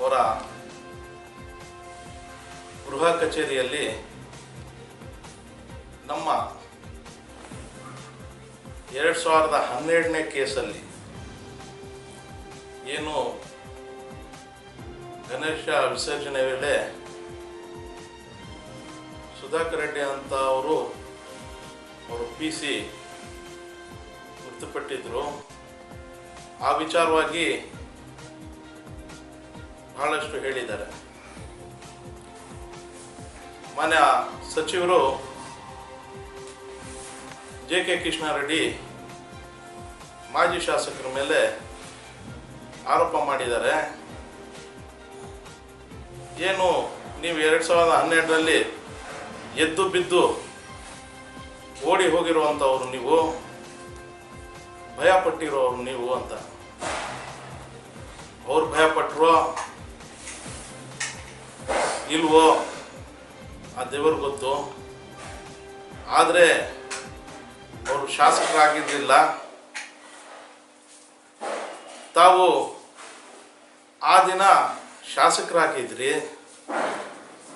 ಅವರ ಗೃಹ ಕಚೇರಿಯಲ್ಲಿ ನಮ್ಮ ಎರಡು ಸಾವಿರದ ಹನ್ನೆರಡನೇ ಕೇಸಲ್ಲಿ ಏನು ಗಣೇಶ ವಿಸರ್ಜನೆ ವೇಳೆ ಸುಧಾಕರ್ ರೆಡ್ಡಿ ಅಂತ ಅವರು ಅವರು ಪಿ ಸಿ ಮೃತಪಟ್ಟಿದ್ದರು ಆ ವಿಚಾರವಾಗಿ ಬಹಳಷ್ಟು ಹೇಳಿದ್ದಾರೆ. ಮಾನ್ಯ ಸಚಿವರು ಜೆ ಕೆ ಕೃಷ್ಣಾರೆಡ್ಡಿ ಮಾಜಿ ಶಾಸಕರ ಮೇಲೆ ಆರೋಪ ಮಾಡಿದ್ದಾರೆ. ಏನು ನೀವು ಎರಡು ಸಾವಿರದ ಹನ್ನೆರಡರಲ್ಲಿ ಎದ್ದು ಬಿದ್ದು ಓಡಿ ಹೋಗಿರುವಂಥವ್ರು ನೀವು, ಭಯಪಟ್ಟಿರೋರು ನೀವು ಅಂತ. ಅವ್ರು ಭಯ ಪಟ್ಟರು ಇಲ್ವೋ? ಆ ದೇವರು ಗೊತ್ತು. ಆದರೆ ಅವರು ಶಾಸಕರಾಗಿದ್ದಿಲ್ಲ ತಾವು ಆ ದಿನ ಶಾಸಕರಾಗಿದ್ರಿ.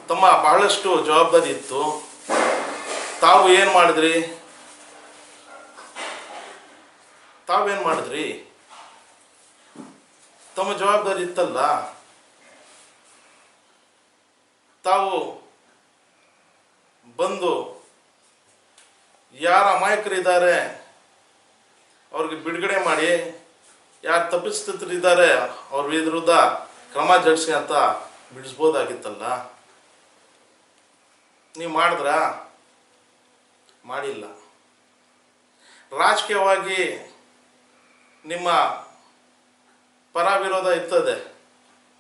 ತಮ್ಮ ಬಹಳಷ್ಟು ಜವಾಬ್ದಾರಿ ಇತ್ತು. ತಾವು ಏನು ಮಾಡಿದ್ರಿ? ತಾವೇನು ಮಾಡಿದ್ರಿ? ತಮ್ಮ ಜವಾಬ್ದಾರಿ ಇತ್ತಲ್ಲ? ತಾವು ಬಂದು ಯಾರ ಅಮಾಯಕರಿದ್ದಾರೆ ಅವ್ರಿಗೆ ಬಿಡುಗಡೆ ಮಾಡಿ, ಯಾರು ತಪ್ಪಿಸ್ತರಿದ್ದಾರೆ ಅವ್ರ ವಿರುದ್ಧ ಕ್ರಮ ಜಡಿಸಿ ಅಂತ ಬಿಡಿಸ್ಬೋದಾಗಿತ್ತಲ್ಲ? ನೀವು ಮಾಡಿದ್ರಾ? ಮಾಡಿಲ್ಲ. ರಾಜಕೀಯವಾಗಿ ನಿಮ್ಮ ಪರ ವಿರೋಧ ಇರ್ತದೆ.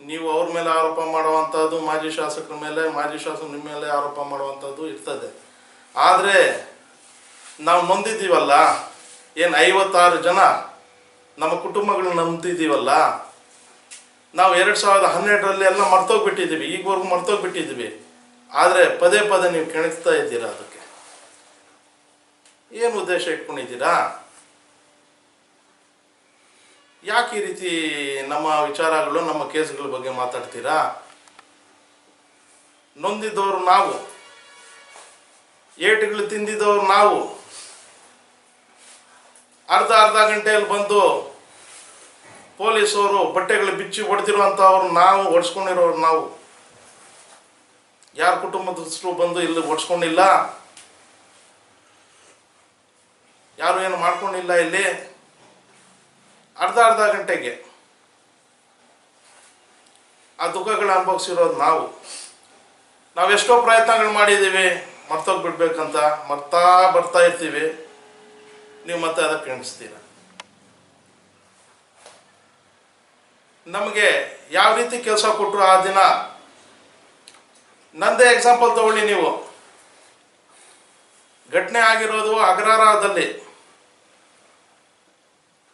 ನೀವು ಅವ್ರ ಮೇಲೆ ಆರೋಪ ಮಾಡುವಂಥದ್ದು ಮಾಜಿ ಶಾಸಕರ ಮೇಲೆ, ಮಾಜಿ ಶಾಸಕರು ನಿಮ್ಮ ಮೇಲೆ ಆರೋಪ ಮಾಡುವಂಥದ್ದು ಇರ್ತದೆ. ಆದರೆ ನಾವು ನೊಂದಿದ್ದೀವಲ್ಲ, ಏನು ಐವತ್ತಾರು ಜನ ನಮ್ಮ ಕುಟುಂಬಗಳನ್ನ ನಂಬ್ತಿದ್ದೀವಲ್ಲ ನಾವು ಎರಡು ಸಾವಿರದ ಹನ್ನೆರಡರಲ್ಲಿ ಎಲ್ಲ ಮರ್ತೋಗ್ಬಿಟ್ಟಿದ್ದೀವಿ, ಈಗವರೆಗೂ ಮರ್ತೋಗ್ಬಿಟ್ಟಿದ್ದೀವಿ. ಆದರೆ ಪದೇ ಪದೇ ನೀವು ಕೆಣಿಸ್ತಾ ಇದ್ದೀರಾ ಅದಕ್ಕೆ? ಏನು ಉದ್ದೇಶ ಇಟ್ಕೊಂಡಿದ್ದೀರಾ? ಯಾಕೆ ಈ ರೀತಿ ನಮ್ಮ ವಿಚಾರಗಳು, ನಮ್ಮ ಕೇಸ್ಗಳ ಬಗ್ಗೆ ಮಾತಾಡ್ತೀರಾ? ನೊಂದಿದ್ದವರು ನಾವು. ಏಟುಗಳು ತಿಂದಿದ್ದವರು ನಾವು. ಅರ್ಧ ಅರ್ಧ ಗಂಟೆಯಲ್ಲಿ ಬಂದು ಪೊಲೀಸವರು ಬಟ್ಟೆಗಳು ಬಿಚ್ಚಿ ಹೊಡೆದಿರುವಂಥವ್ರು ನಾವು, ಹೊಡ್ಸ್ಕೊಂಡಿರೋರು ನಾವು. ಯಾರ ಕುಟುಂಬದಷ್ಟು ಬಂದು ಇಲ್ಲಿ ಹೊಡ್ಸ್ಕೊಂಡಿಲ್ಲ? ಯಾರು ಏನು ಮಾಡ್ಕೊಂಡಿಲ್ಲ ಇಲ್ಲಿ? ಅರ್ಧ ಅರ್ಧ ಗಂಟೆಗೆ ಆ ದುಃಖಗಳು ಅನುಭವಿಸಿರೋದು ನಾವು. ನಾವೆಷ್ಟೋ ಪ್ರಯತ್ನಗಳು ಮಾಡಿದ್ದೀವಿ ಮರ್ತೋಗ್ಬಿಡ್ಬೇಕಂತ ಮರ್ತಾ ಬರ್ತಾ ಇರ್ತೀವಿ. ನೀವು ಮತ್ತೆ ಅದಕ್ಕೆ ಎಣಿಸ್ತೀರ ನಮಗೆ ಯಾವ ರೀತಿ ಕೆಲಸ ಕೊಟ್ಟರು ಆ ದಿನ? ನಂದೇ ಎಕ್ಸಾಂಪಲ್ ತಗೊಳ್ಳಿ ನೀವು. ಘಟನೆ ಆಗಿರೋದು ಅಗ್ರಹಾರದಲ್ಲಿ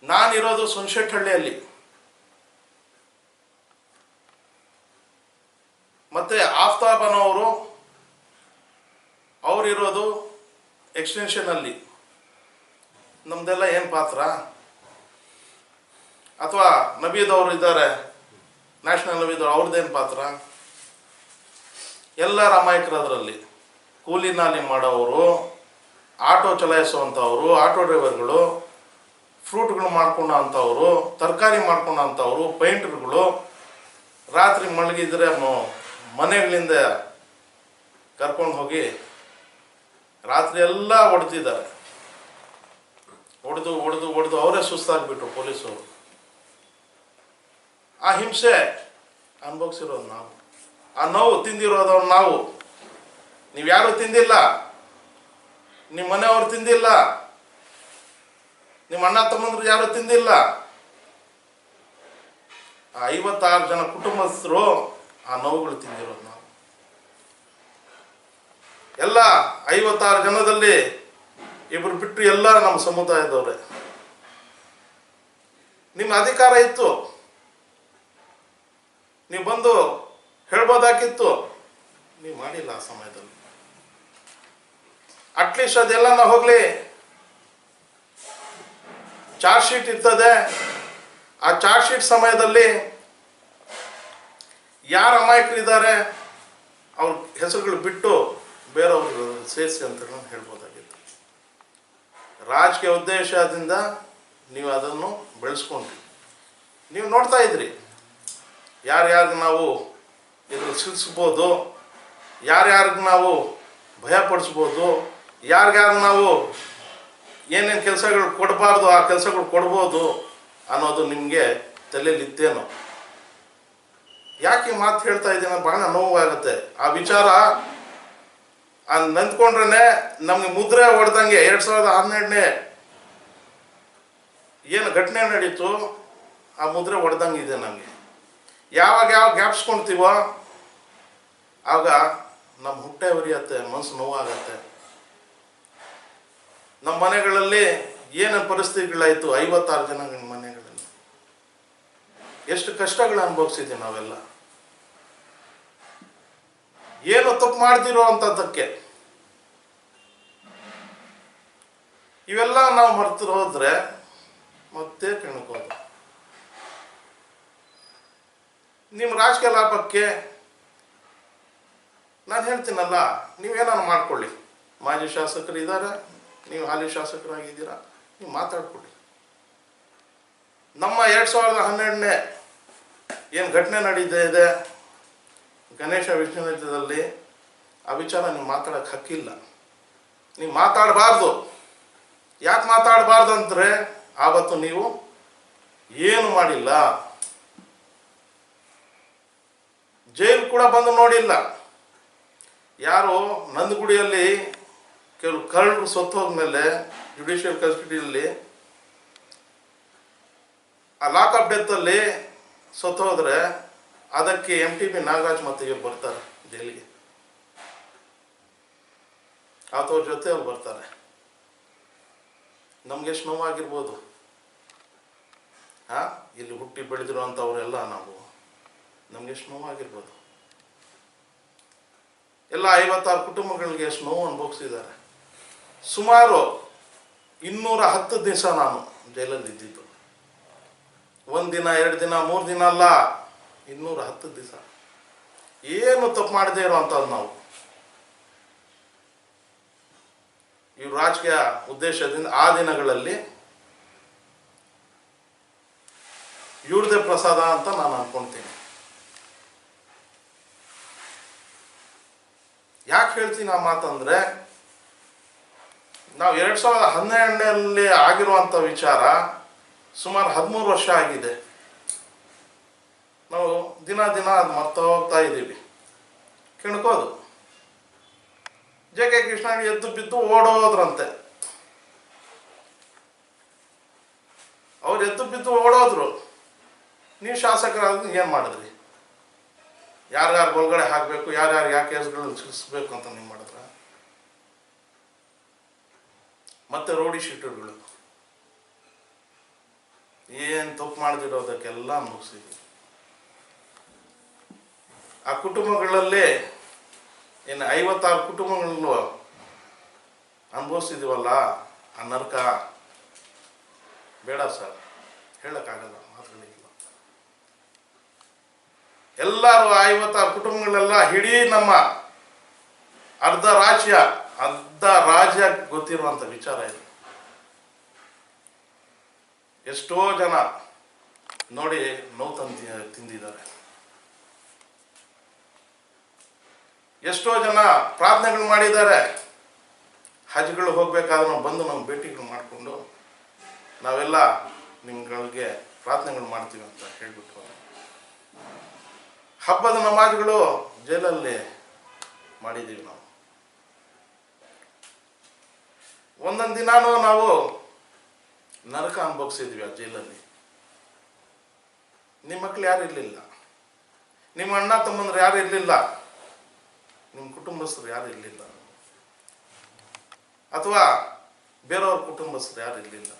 ನಾನಿರೋದು ಸುನ್ಶೆಟ್ಟಹಳ್ಳಿಯಲ್ಲಿ ಮತ್ತೆ ಆಫ್ತಾಬನವರು, ಅವರಿರೋದು ಎಕ್ಸ್ಟೆನ್ಷನಲ್ಲಿ. ನಮ್ದೆಲ್ಲ ಏನು ಪಾತ್ರ? ಅಥವಾ ನಬೀದ್ ಅವರು ಇದ್ದಾರೆ, ನ್ಯಾಷನಲ್ ನಬೀದ್ ಅವರು ಅವ್ರದ್ದೇನು ಪಾತ್ರ? ಎಲ್ಲ ರಾಮಾಯಕರು ಅದರಲ್ಲಿ ಕೂಲಿ ನಾಲಿ ಆಟೋ ಚಲಾಯಿಸುವಂಥವ್ರು, ಆಟೋ ಡ್ರೈವರ್ಗಳು ಫ್ರೂಟ್ಗಳು ಮಾಡ್ಕೊಂಡ ಅಂಥವ್ರು ತರಕಾರಿ ಮಾಡ್ಕೊಂಡ ಅಂಥವ್ರು ಪೈಂಟರ್ಗಳು ರಾತ್ರಿ ಮಲಗಿದ್ರೆ ಮನೆಗಳಿಂದ ಕರ್ಕೊಂಡು ಹೋಗಿ ರಾತ್ರಿ ಎಲ್ಲ ಹೊಡೆದಿದ್ದಾರೆ. ಹೊಡೆದು ಹೊಡೆದು ಹೊಡೆದು ಅವರೇ ಸುಸ್ತಾಗ್ಬಿಟ್ರು ಪೊಲೀಸರು. ಆ ಹಿಂಸೆ ಅನುಭವಿಸಿರೋದು ನಾವು. ಆ ನೋವು ತಿಂದಿರೋದವ್ರು ನಾವು ನೀವು. ಯಾರು ತಿಂದಿಲ್ಲ. ನಿಮ್ಮ ಮನೆಯವ್ರು ತಿಂದಿಲ್ಲ. ನಿಮ್ಮ ಅಣ್ಣ ತಮ್ಮಂದ್ರು ಯಾರು ತಿಂದಿಲ್ಲ. ಆ ಐವತ್ತಾರು ಜನ ಕುಟುಂಬಸ್ಥರು ಆ ನೋವುಗಳು ತಿಂದಿರೋದು ನಾವು. ಎಲ್ಲ ಐವತ್ತಾರು ಜನದಲ್ಲಿ ಇಬ್ರು ಬಿಟ್ಟು ಎಲ್ಲ ನಮ್ಮ ಸಮುದಾಯದವ್ರೆ. ನಿಮ್ಮ ಅಧಿಕಾರ ಇತ್ತು. ನೀವು ಬಂದು ಹೇಳ್ಬೋದಾಗಿತ್ತು. ನೀವು ಮಾಡಿಲ್ಲ ಆ ಸಮಯದಲ್ಲಿ. ಅಟ್ಲೀಸ್ಟ್ ಅದೆಲ್ಲ ಹೋಗ್ಲಿ. ಚಾರ್ಜ್ ಶೀಟ್ ಇರ್ತದೆ. ಆ ಚಾರ್ಜ್ ಶೀಟ್ ಸಮಯದಲ್ಲಿ ಯಾರು ಅಮಾಯಕರಿದ್ದಾರೆ ಅವ್ರ ಹೆಸರುಗಳು ಬಿಟ್ಟು ಬೇರೆಯವ್ರು ಸೇರಿಸಿ ಅಂತ ಹೇಳ್ಬೋದಾಗಿತ್ತು. ರಾಜಕೀಯ ಉದ್ದೇಶದಿಂದ ನೀವು ಅದನ್ನು ಬೆಳೆಸ್ಕೊಂಡ್ರಿ. ನೀವು ನೋಡ್ತಾ ಇದ್ರಿ. ಯಾರ್ಯಾರಿಗೆ ನಾವು ಇದ್ರಲ್ಲಿ ಸಿಲ್ಸ್ಬೋದು ಯಾರ್ಯಾರಿಗೆ ನಾವು ಭಯಪಡಿಸ್ಬೋದು ಯಾರ್ಯಾರು ನಾವು ಏನೇನು ಕೆಲಸಗಳು ಕೊಡಬಾರ್ದು, ಆ ಕೆಲಸಗಳು ಕೊಡ್ಬೋದು ಅನ್ನೋದು ನಿಮಗೆ ತಲೆಯಲ್ಲಿ ಇತ್ತೇನೋ ಯಾಕೆ ಮಾತು ಹೇಳ್ತಾ ಇದ್ದೀನ ಬಹಳ ನೋವಾಗುತ್ತೆ. ಆ ವಿಚಾರ ನಂದ್ಕೊಂಡ್ರೆ ನಮ್ಗೆ ಮುದ್ರೆ ಹೊಡೆದಂಗೆ ಎರಡು ಸಾವಿರದ ಹನ್ನೆರಡನೇ ಏನು ಘಟನೆ ನಡೀತು, ಆ ಮುದ್ರೆ ಹೊಡೆದಂಗೆ ಇದೆ ನಮಗೆ. ಯಾವಾಗ ಯಾವಾಗ ಗ್ಯಾಪ್ಸ್ಕೊಳ್ತೀವೋ ಆಗ ನಮ್ಮ ಹುಟ್ಟೆ ಉರಿಯತ್ತೆ ಮನಸ್ಸು ನೋವಾಗತ್ತೆ. ನಮ್ಮ ಮನೆಗಳಲ್ಲಿ ಏನು ಪರಿಸ್ಥಿತಿಗಳಾಯಿತು ಐವತ್ತಾರು ಜನ ಮನೆಗಳಲ್ಲಿ? ಎಷ್ಟು ಕಷ್ಟಗಳು ಅನುಭವಿಸಿದ್ದೀವಿ ನಾವೆಲ್ಲ? ಏನು ತಪ್ಪು ಮಾಡ್ತಿರೋ ಅಂತದಕ್ಕೆ ಇವೆಲ್ಲ ನಾವು ಮರ್ತು ಹೋದ್ರೆ ಮತ್ತೆ ಕೆಣಕೋದು. ನಿಮ್ಮ ರಾಜಕೀಯ ಲಾಭಕ್ಕೆ ನಾನು ಹೇಳ್ತೀನಲ್ಲ, ನೀವೇನಾದ್ರು ಮಾಡ್ಕೊಳ್ಳಿ. ಮಾಜಿ ಶಾಸಕರು ಇದ್ದಾರೆ ನೀವು ಹಾಲಿ ಶಾಸಕರಾಗಿದ್ದೀರಾ? ನೀವು ಮಾತಾಡ್ಕೊಳ್ಳಿ ನಮ್ಮ ಎರಡು ಸಾವಿರದ ಹನ್ನೆರಡನೇ ಏನು ಘಟನೆ ನಡೀತಾ ಇದೆ? ಗಣೇಶ ವಿಶ್ವವಿದ್ಯಾಲಯದಲ್ಲಿ ಆ ವಿಚಾರ ನೀವು ಮಾತಾಡೋಕ್ಕೆ ಹಕ್ಕಿಲ್ಲ. ನೀವು ಮಾತಾಡಬಾರ್ದು. ಯಾಕೆ ಮಾತಾಡಬಾರ್ದು ಅಂದರೆ ಆವತ್ತು ನೀವು ಏನು ಮಾಡಿಲ್ಲ? ಜೈಲು ಕೂಡ ಬಂದು ನೋಡಿಲ್ಲ. ಯಾರು ನಂದಗುಡಿಯಲ್ಲಿ ಕೆಲವು ಕಳ್ಳರು ಸತ್ತು ಹೋದ್ಮೇಲೆ ಜುಡಿಷಿಯಲ್ ಕಸ್ಟಡಿಯಲ್ಲಿ ಆ ಲಾಕಪ್ ಡೆತ್ತಲ್ಲಿ ಸತ್ತು ಹೋದ್ರೆ ಅದಕ್ಕೆ ಎಂ ಟಿ ಬಿ ನಾಗರಾಜ್ ಮತ್ತೆ ಬರ್ತಾರೆ ಜೈಲಿಗೆ. ಆತವ್ರ ಜೊತೆ ಅವ್ರು ಬರ್ತಾರೆ. ನಮ್ಗೆ ಎಷ್ಟು ನೋವಾಗಿರ್ಬೋದು ಹಾ, ಇಲ್ಲಿ ಹುಟ್ಟಿ ಬೆಳೆದಿರುವಂಥವ್ರೆಲ್ಲ ನಾವು. ನಮ್ಗೆ ಎಷ್ಟು ನೋವಾಗಿರ್ಬೋದು ಎಲ್ಲ ಐವತ್ತಾರು ಕುಟುಂಬಗಳಿಗೆ ಎಷ್ಟು ನೋವು ಅನುಭವಿಸಿದ್ದಾರೆ. ಸುಮಾರು ಇನ್ನೂರ ಹತ್ತು ದಿವಸ ನಾನು ಜೈಲಲ್ಲಿ ಇದ್ದಿದ್ದು. ದಿನ, ಎರಡು ದಿನ, ಮೂರು ದಿನ ಅಲ್ಲ, ಇನ್ನೂರ ಹತ್ತು ದಿವಸ. ಏನು ತಪ್ಪು ಮಾಡದೇ ಇರುವಂಥದ್ದು ನಾವು. ಇವ್ರ ರಾಜಕೀಯ ಉದ್ದೇಶದಿಂದ ಆ ದಿನಗಳಲ್ಲಿ ಇವ್ರದೇ ಪ್ರಸಾದ ಅಂತ ನಾನು ಅನ್ಕೊಂತೀನಿ. ಯಾಕೆ ಹೇಳ್ತೀನಿ ಆ ಮಾತಂದ್ರೆ ನಾವು ಎರಡು ಸಾವಿರದ ಹನ್ನೆರಡರಲ್ಲಿ ಆಗಿರುವಂಥ ವಿಚಾರ ಸುಮಾರು ಹದಿಮೂರು ವರ್ಷ ಆಗಿದೆ. ನಾವು ದಿನ ದಿನ ಅದು ಮರ್ತಾ ಹೋಗ್ತಾ ಇದ್ದೀವಿ. ಕಿಣ್ಕೋದು. ಜೆ ಕೆ ಕೃಷ್ಣ ಎದ್ದು ಬಿದ್ದು ಓಡೋದ್ರಂತೆ. ಅವ್ರು ಎದ್ದು ಬಿದ್ದು ಓಡೋದ್ರು. ನೀವು ಶಾಸಕರಾದ ಏನು ಮಾಡಿದ್ರಿ? ಯಾರ್ಯಾರು ಒಳಗಡೆ ಹಾಕಬೇಕು, ಯಾರ್ಯಾರು ಯಾಕೆ ಕೇಸ್ಗಳನ್ನು ಸಿಗಿಸ್ಬೇಕು ಅಂತ ನೀವು ಮಾಡಿದ್ರ? ಮತ್ತೆ ರೋಡಿ ಶೀಟರ್ಗಳು ಏನು ತಪ್ಪು ಮಾಡದಿರೋದಕ್ಕೆಲ್ಲ ಮುಗಿಸಿದ್ವಿ. ಆ ಕುಟುಂಬಗಳಲ್ಲಿ ಇನ್ನು ಐವತ್ತಾರು ಕುಟುಂಬಗಳಲ್ಲೂ ಅನುಭವಿಸಿದೀವಲ್ಲ, ಆ ನರಕ? ಬೇಡ ಸರ್, ಹೇಳೋಕ್ಕಾಗಲ್ಲ ಮಾತುಗಳಿಲ್ಲ ಎಲ್ಲರೂ ಐವತ್ತಾರು ಕುಟುಂಬಗಳೆಲ್ಲ ಇಡೀ ನಮ್ಮ ಅರ್ಧ ರಾಜ್ಯ ಅರ್ಧ ರಾಜ್ಯ ಗೊತ್ತಿರುವಂತ ವಿಚಾರ ಇದು. ಎಷ್ಟೋ ಜನ ನೋಡಿ ನೋವು ತಂದಿ, ತಿಂದಿದ್ದಾರೆ. ಎಷ್ಟೋ ಜನ ಪ್ರಾರ್ಥನೆಗಳು ಮಾಡಿದ್ದಾರೆ. ಹಜ್ಗಳು ಹೋಗ್ಬೇಕಾದ್ರೂ ಬಂದು ನಾವು ಭೇಟಿಗಳು ಮಾಡಿಕೊಂಡು ನಾವೆಲ್ಲ ನಿಮ್ಗಳಿಗೆ ಪ್ರಾರ್ಥನೆಗಳು ಮಾಡ್ತೀವಿ ಅಂತ ಹೇಳ್ಬಿಟ್ಟು ಹಬ್ಬದ ನಮಾಜ್ಗಳು ಜೈಲಲ್ಲಿ ಮಾಡಿದ್ದೀವಿ ನಾವು. ಒಂದೊಂದು ದಿನಾನು ನಾವು ನರಕ ಅನುಭವಿಸಿದ್ವಿ ಆ ಜೈಲಲ್ಲಿ. ನಿಮ್ಮ ಮಕ್ಳು ಯಾರು ಇರಲಿಲ್ಲ? ನಿಮ್ಮ ಅಣ್ಣ ತಮ್ಮಂದ್ರೆ ಯಾರು ಇರಲಿಲ್ಲ? ನಿಮ್ಮ ಕುಟುಂಬಸ್ಥರು ಯಾರು ಇರಲಿಲ್ಲ? ಅಥವಾ ಬೇರೆಯವ್ರ ಕುಟುಂಬಸ್ಥರು ಯಾರು ಇರಲಿಲ್ಲ?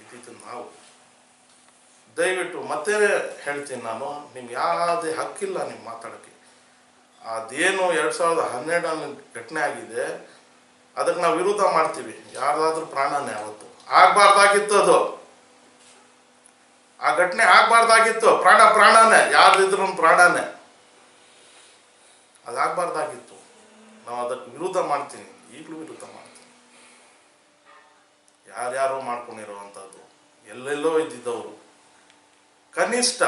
ಇದ್ದಿದ್ದು ನಾವು. ದಯವಿಟ್ಟು ಮತ್ತೆ ಹೇಳ್ತೀನಿ ನಾನು, ನಿಮ್ಗೆ ಯಾವುದೇ ಹಕ್ಕಿಲ್ಲ ನೀವು ಮಾತಾಡೋಕ್ಕೆ. ಅದೇನು ಎರಡು ಸಾವಿರದ ಹನ್ನೆರಡಲ್ಲಿ ಘಟನೆ ಆಗಿದೆ ಅದಕ್ಕೆ ನಾವು ವಿರೋಧ ಮಾಡ್ತೀವಿ. ಯಾರ್ದಾದ್ರೂ ಪ್ರಾಣನೇ ಅವತ್ತು. ಆಗ್ಬಾರ್ದಾಗಿತ್ತು ಅದು. ಆ ಘಟನೆ ಆಗ್ಬಾರ್ದಾಗಿತ್ತು. ಪ್ರಾಣ ಪ್ರಾಣನೇ. ಯಾರಿದ್ರು ಪ್ರಾಣನೇ. ಅದಾಗಬಾರ್ದಾಗಿತ್ತು ನಾವು ಅದಕ್ಕೆ ವಿರೋಧ ಮಾಡ್ತೀನಿ ಈಗಲೂ ವಿರೋಧ ಮಾಡ್ತೀನಿ ಯಾರ್ಯಾರು ಮಾಡ್ಕೊಂಡಿರುವಂಥದ್ದು. ಎಲ್ಲೆಲ್ಲೋ ಇದ್ದಿದ್ದವರು. ಕನಿಷ್ಠ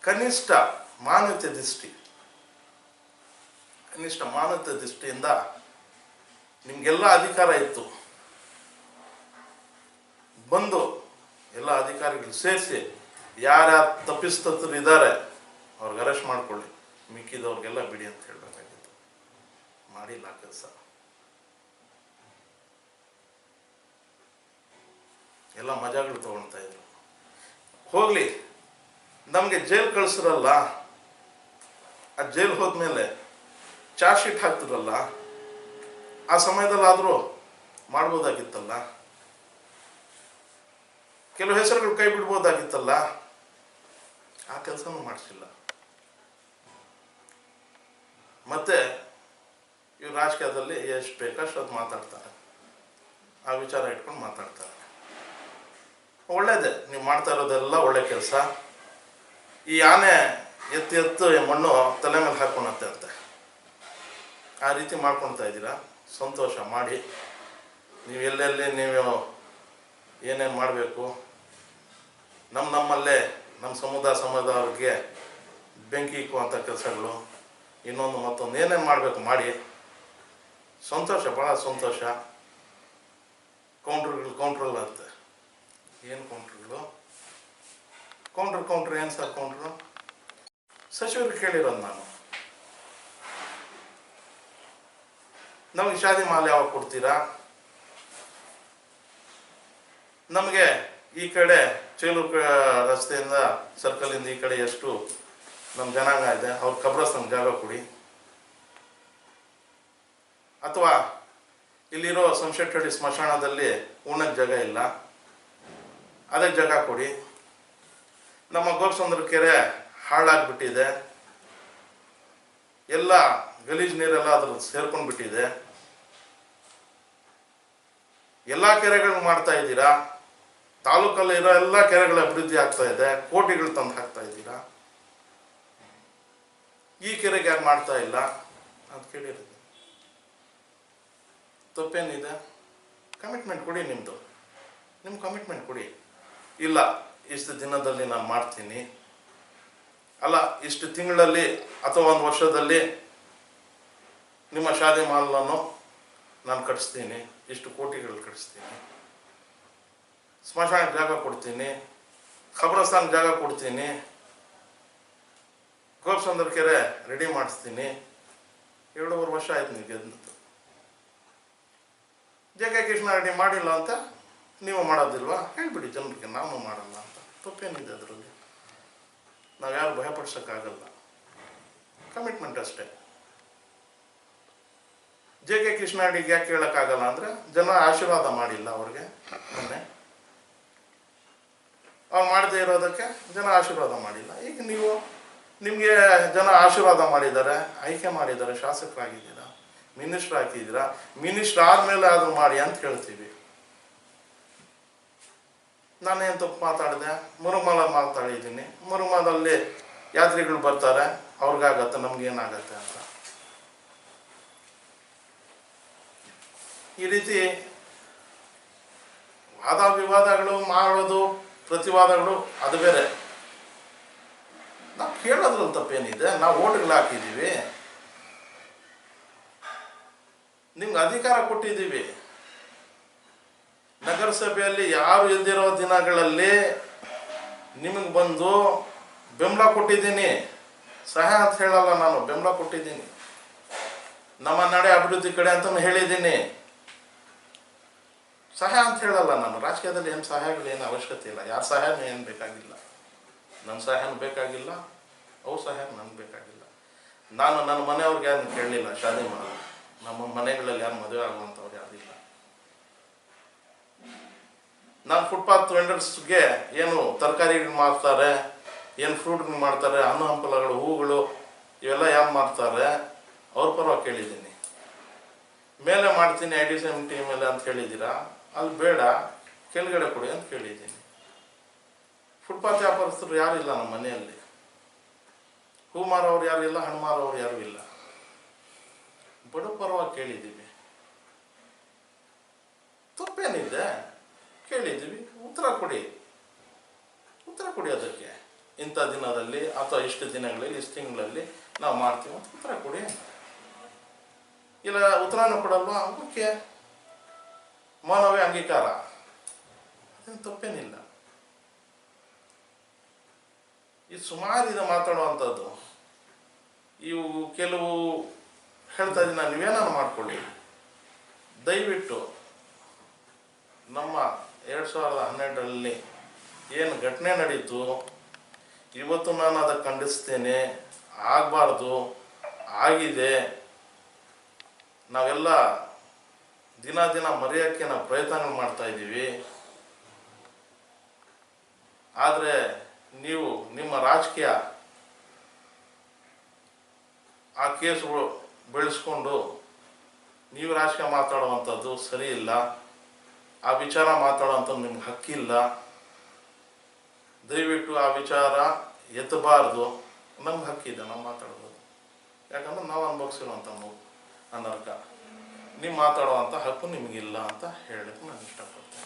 ಕನಿಷ್ಠ ಮಾನ್ಯತೆ ದೃಷ್ಟಿ. ಕನಿಷ್ಠ ಮಾನ್ಯತೆ ದೃಷ್ಟಿಯಿಂದ ನಿಮಗೆಲ್ಲ ಅಧಿಕಾರ ಇತ್ತು. ಬಂದು ಎಲ್ಲ ಅಧಿಕಾರಿಗಳು ಸೇರಿಸಿ ಯಾರ್ಯಾರು ತಪ್ಪಿಸ್ತರು ಇದ್ದಾರೆ, ಅವ್ರಿಗೆ ಅರೆಸ್ಟ್ ಮಾಡ್ಕೊಳ್ಳಿ. ಮಿಕ್ಕಿದವ್ರಿಗೆಲ್ಲ ಬಿಡಿ ಅಂತ ಹೇಳಬೇಕಾಗಿತ್ತು. ಮಾಡಿಲ್ಲ ಕೆಲಸ. ಎಲ್ಲ ಮಜಾಗಳು ತಗೊಳ್ತಾ ಇದ್ರು. ಹೋಗ್ಲಿ, ನಮಗೆ ಜೈಲ್ ಕಳಿಸ್ರಲ್ಲ. ಆ ಜೈಲ್ ಹೋದ್ಮೇಲೆ ಚಾರ್ಜ್ ಶೀಟ್ ಹಾಕ್ತಿರಲ್ಲ. ಆ ಸಮಯದಲ್ಲಾದರೂ ಮಾಡ್ಬೋದಾಗಿತ್ತಲ್ಲ? ಕೆಲವು ಹೆಸರುಗಳು ಕೈ ಬಿಡ್ಬೋದಾಗಿತ್ತಲ್ಲ? ಆ ಕೆಲಸನೂ ಮಾಡಿಸಿಲ್ಲ. ಮತ್ತೆ ಇವ್ರು ರಾಜಕೀಯದಲ್ಲಿ ಎಷ್ಟು ಬೇಕಷ್ಟು ಅದು ಮಾತಾಡ್ತಾರೆ. ಆ ವಿಚಾರ ಇಟ್ಕೊಂಡು ಮಾತಾಡ್ತಾರೆ. ಒಳ್ಳೇದೇ, ನೀವು ಮಾಡ್ತಾ ಇರೋದೆಲ್ಲ ಒಳ್ಳೆ ಕೆಲಸ. ಈ ಆನೆ ಎತ್ತು ಎತ್ತು ಮಣ್ಣು ತಲೆ ಮೇಲೆ ಹಾಕ್ಕೊಳತ್ತೆ ಅಂತೆ. ಆ ರೀತಿ ಮಾಡ್ಕೊಳ್ತಾ ಇದ್ದೀರಾ? ಸಂತೋಷ ಮಾಡಿ ನೀವು ಎಲ್ಲೆಲ್ಲಿ ನೀವು ಏನೇನು ಮಾಡಬೇಕು ನಮ್ಮ ನಮ್ಮಲ್ಲೇ ನಮ್ಮ ಸಮುದಾಯ ಸಮುದಾಯವ್ರಿಗೆ ಬೆಂಕಿ ಇಕ್ಕುವಂಥ ಕೆಲಸಗಳು, ಇನ್ನೊಂದು ಮತ್ತೊಂದು ಏನೇನು ಮಾಡಬೇಕು ಮಾಡಿ, ಸಂತೋಷ ಭಾಳ ಸಂತೋಷ. ಕೌಂಟ್ರುಗಳು ಕೌಂಟ್ರಲ್ಲ ಅಂತ. ಏನು ಕೌಂಟ್ರುಗಳು ಕೌಂಟ್ರ್ ಕೌಂಟ್ರ್ ಏನು ಸರ್ ಕೌಂಟ್ರು ಸಚಿವರು ಕೇಳಿರೋದು ನಾನು. ನಮಗೆ ಶಾದಿ ಮಾಲೆ ಯಾವಾಗ ಕೊಡ್ತೀರಾ? ನಮಗೆ ಈ ಕಡೆ ಚೇಲು ರಸ್ತೆಯಿಂದ ಸರ್ಕಲಿಂದ ಈ ಕಡೆ ಎಷ್ಟು ನಮ್ಮ ಜನಾಂಗ ಇದೆ, ಅವ್ರ ಕಬ್ರಸ್ತಾನ ಜಾಗ ಕೊಡಿ. ಅಥವಾ ಇಲ್ಲಿರೋ ಸಂಶೆಟ್ಟಡಿ ಸ್ಮಶಾನದಲ್ಲಿ ಉಣ್ಣಕ್ಕೆ ಜಾಗ ಇಲ್ಲ, ಅದಕ್ಕೆ ಜಾಗ ಕೊಡಿ. ನಮ್ಮ ಗೋಪಸಂದ್ರ ಕೆರೆ ಹಾಳಾಗ್ಬಿಟ್ಟಿದೆ. ಎಲ್ಲ ಗಲೀಜ್ ನೀರೆಲ್ಲ ಅದ್ರ ಸೇರ್ಕೊಂಡು ಬಿಟ್ಟಿದೆ ಎಲ್ಲ ಕೆರೆಗಳನ್ನು ಮಾಡ್ತಾ ಇದ್ದೀರಾ? ತಾಲೂಕಲ್ಲಿ ಇರೋ ಎಲ್ಲ ಕೆರೆಗಳ ಅಭಿವೃದ್ಧಿ ಆಗ್ತಾ ಇದೆ, ಕೋಟಿಗಳು ತಂದು ಹಾಕ್ತಾ ಇದ್ದೀರಾ? ಈ ಕೆರೆಗೆ ಯಾಕೆ ಮಾಡ್ತಾ ಇಲ್ಲ ಅಂತ ಕೇಳಿರೋದು. ತಪ್ಪೇನಿದೆ? ಕಮಿಟ್ಮೆಂಟ್ ಕೊಡಿ ನಿಮ್ಮದು ನಿಮ್ಮ ಕಮಿಟ್ಮೆಂಟ್ ಕೊಡಿ. ಇಲ್ಲ, ಇಷ್ಟು ದಿನದಲ್ಲಿ ನಾನು ಮಾಡ್ತೀನಿ. ಅಲ್ಲ, ಇಷ್ಟು ತಿಂಗಳಲ್ಲಿ ಅಥವಾ ಒಂದು ವರ್ಷದಲ್ಲಿ ನಿಮ್ಮ ಶಾದಿ ಮಾಲನ್ನು ನಾನು ಕಟ್ಟಿಸ್ತೀನಿ ಇಷ್ಟು ಕೋಟಿಗಳು ಕಟ್ಟಿಸ್ತೀನಿ ಸ್ಮಶಾನ ಜಾಗ ಕೊಡ್ತೀನಿ ಖಬರಸ್ತಾನ ಜಾಗ ಕೊಡ್ತೀನಿ. ಗೋಪಸಂದ್ರ ಕೆರೆ ರೆಡಿ ಮಾಡಿಸ್ತೀನಿ. ಎರಡೂವರೆ ವರ್ಷ ಆಯ್ತು ನೀವು ಗೆದ್ದು ಜೆ ಕೆ ಕೃಷ್ಣ ರೆಡ್ಡಿ ಮಾಡಿಲ್ಲ ಅಂತ ನೀವು ಮಾಡೋದಿಲ್ವಾ? ಹೇಳಿಬಿಡಿ ಜನರಿಗೆ ನಾವು ಮಾಡಲ್ಲ ಅಂತ. ತಪ್ಪೇನಿದೆ ಅದರಲ್ಲಿ. ನಾವು ಯಾರು ಭಯಪಡ್ಸೋಕ್ಕಾಗಲ್ಲ. ಕಮಿಟ್ಮೆಂಟ್ ಅಷ್ಟೇ. ಜೆ ಕೆ ಕೃಷ್ಣ ರೆಡ್ಡಿಗೆ ಯಾಕೆ ಕೇಳೋಕ್ಕಾಗಲ್ಲ ಅಂದರೆ ಜನ ಆಶೀರ್ವಾದ ಮಾಡಿಲ್ಲ ಅವ್ರಿಗೆ. ಮೊನ್ನೆ. ಅವ್ರು ಮಾಡದೇ ಇರೋದಕ್ಕೆ ಜನ ಆಶೀರ್ವಾದ ಮಾಡಿಲ್ಲ. ಈಗ ನೀವು ನಿಮಗೆ ಜನ ಆಶೀರ್ವಾದ ಮಾಡಿದ್ದಾರೆ, ಆಯ್ಕೆ ಮಾಡಿದ್ದಾರೆ, ಶಾಸಕರಾಗಿದ್ದೀರಾ, ಮಿನಿಸ್ಟರ್ ಹಾಕಿದ್ದೀರಾ ಮಿನಿಸ್ಟರ್ ಆದಮೇಲೆ ಅದು ಮಾಡಿ ಅಂತ ಹೇಳ್ತೀವಿ. ನಾನೇನು ತಪ್ಪು ಮಾತಾಡಿದೆ? ಮುರುಮಲ ಮಾತಾಡಿದ್ದೀನಿ. ಮುರುಮಲಲ್ಲಿ ಯಾತ್ರಿಗಳು ಬರ್ತಾರೆ, ಅವ್ರಿಗಾಗತ್ತೆ, ನಮ್ಗೇನಾಗತ್ತೆ ಅಂತ. ಈ ರೀತಿ ವಾದ ವಿವಾದಗಳು, ಮಾಡೋದು, ಪ್ರತಿವಾದಗಳು, ಅದು ಬೇರೆ. ನಾವು ಕೇಳೋದ್ರಲ್ಲಿ ತಪ್ಪೇನಿದೆ, ನಾವು ಓಟ್ಗಳು ಹಾಕಿದ್ದೀವಿ. ನಿಮ್ಗೆ ಅಧಿಕಾರ ಕೊಟ್ಟಿದ್ದೀವಿ. ನಗರಸಭೆಯಲ್ಲಿ ಯಾರು ಇಲ್ದಿರೋ ದಿನಗಳಲ್ಲಿ ನಿಮಗೆ ಬಂದು ಬೆಂಬಲ ಕೊಟ್ಟಿದ್ದೀನಿ. ಸಹಾಯ ಅಂತ ಹೇಳಲ್ಲ ನಾನು, ಬೆಂಬಲ ಕೊಟ್ಟಿದ್ದೀನಿ. ನಮ್ಮ ನಡೆ ಅಭಿವೃದ್ಧಿ ಕಡೆ ಅಂತ ಹೇಳಿದ್ದೀನಿ. ಸಹಾಯ ಅಂತ ಹೇಳಲ್ಲ ನಾನು. ರಾಜಕೀಯದಲ್ಲಿ ಏನು ಸಹಾಯಗಳು ಏನು ಅವಶ್ಯಕತೆ ಇಲ್ಲ. ಯಾರ ಸಹಾಯನೂ ಏನು ಬೇಕಾಗಿಲ್ಲ. ನನ್ನ ಸಹಾಯನೂ ಬೇಕಾಗಿಲ್ಲ. ಅವ್ರ ಸಹಾಯ ನನಗೆ ಬೇಕಾಗಿಲ್ಲ. ನಾನು ನನ್ನ ಮನೆಯವ್ರಿಗೆ ಯಾರನ್ನು ಕೇಳಲಿಲ್ಲ, ಶಾದಿ ಮಾಡ. ನಮ್ಮ ಮನೆಗಳಲ್ಲಿ ಯಾರು ಮದುವೆ ಆಗುವಂಥವ್ರು ಯಾರಿಲ್ಲ ನಾನು ಫುಟ್ಪಾತ್ ವೆಂಡರ್ಸ್ಗೆ ಏನು ತರಕಾರಿಗಳು ಮಾರ್ತಾರೆ, ಏನು ಫ್ರೂಟ್ಗಳು ಮಾಡ್ತಾರೆ, ಹಣ್ಣು ಹಂಪಲಗಳು, ಹೂಗಳು, ಇವೆಲ್ಲ ಯಾರು ಮಾಡ್ತಾರೆ ಅವ್ರ ಪರವಾಗಿ ಕೇಳಿದ್ದೀನಿ. ಮೇಲೆ ಮಾಡ್ತೀನಿ I D C M T ಮೇಲೆ ಅಂತ ಹೇಳಿದ್ದೀರಾ? ಅಲ್ಲಿ ಬೇಡ, ಕೆಳಗಡೆ ಕೊಡಿ ಅಂತ ಕೇಳಿದ್ದೀನಿ. ಫುಟ್ಪಾತ್ ವ್ಯಾಪಾರಸ್ಥರು ಯಾರು ಇಲ್ಲ ನಮ್ಮ ಮನೆಯಲ್ಲಿ. ಹೂ ಮಾರೋರು ಯಾರು ಇಲ್ಲ ಹಣ್ಣು ಮಾರೋರು ಯಾರು ಇಲ್ಲ. ಬಡ ಪರವಾಗಿ ಕೇಳಿದ್ದೀವಿ. ತಪ್ಪೇನಿದೆ? ಕೇಳಿದ್ದೀವಿ. ಉತ್ತರ ಕೊಡಿ. ಉತ್ತರ ಕೊಡಿ ಅದಕ್ಕೆ. ಇಂಥ ದಿನದಲ್ಲಿ ಅಥವಾ ಇಷ್ಟು ದಿನಗಳಲ್ಲಿ, ಇಷ್ಟು ತಿಂಗಳಲ್ಲಿ ನಾವು ಮಾಡ್ತೀವಿ ಅಂತ ಉತ್ತರ ಕೊಡಿ ಇಲ್ಲ ಉತ್ತರನೂ ಕೊಡಲ್ವಾ? ಓಕೆ ಮೌನವೇ ಅಂಗೀಕಾರ. ಅದೇನು ತಪ್ಪೇನಿಲ್ಲ. ಸುಮಾರು ಇದು ಮಾತಾಡುವಂಥದ್ದು. ಇವು ಕೆಲವು ಹೇಳ್ತಾ ಇದ್ದೀನಿ ನಾನು, ನೀವೇನಾದ್ರು ಮಾಡಿಕೊಳ್ಳಿ. ದಯವಿಟ್ಟು ನಮ್ಮ ಎರಡು ಸಾವಿರದ ಹನ್ನೆರಡರಲ್ಲಿ ಏನು ಘಟನೆ ನಡೀತು, ಇವತ್ತು ನಾನು ಅದಕ್ಕೆ ಖಂಡಿಸ್ತೇನೆ, ಆಗಬಾರ್ದು, ಆಗಿದೆ. ನಾವೆಲ್ಲ ದಿನ ದಿನ ಮರೆಯೋಕ್ಕೆ ನಾವು ಪ್ರಯತ್ನಗಳು ಮಾಡ್ತಾ ಇದ್ದೀವಿ. ಆದರೆ ನೀವು ನಿಮ್ಮ ರಾಜಕೀಯ ಆ ಕೇಸ್ಗಳು ಬೆಳೆಸ್ಕೊಂಡು ನೀವು ರಾಜಕೀಯ ಮಾತಾಡುವಂಥದ್ದು ಸರಿ ಇಲ್ಲ. ಆ ವಿಚಾರ ಮಾತಾಡುವಂಥದ್ದು ನಿಮ್ಗೆ ಹಕ್ಕಿಲ್ಲ ದಯವಿಟ್ಟು ಆ ವಿಚಾರ ಎತ್ತಬಾರ್ದು. ನಮ್ಗೆ ಹಕ್ಕಿದೆ ನಾವು ಮಾತಾಡ್ಬೋದು. ಯಾಕಂದ್ರೆ ನಾವು ಅನುಭವಿಸಿರುವಂಥ ಮಗು ಅನರ್ಕ ನೀವು ಮಾತಾಡುವಂಥ ಹಕ್ಕು ನಿಮಗಿಲ್ಲ ಅಂತ ಹೇಳಕ್ಕೆ ನಾನು ಇಷ್ಟಪಡ್ತೇನೆ.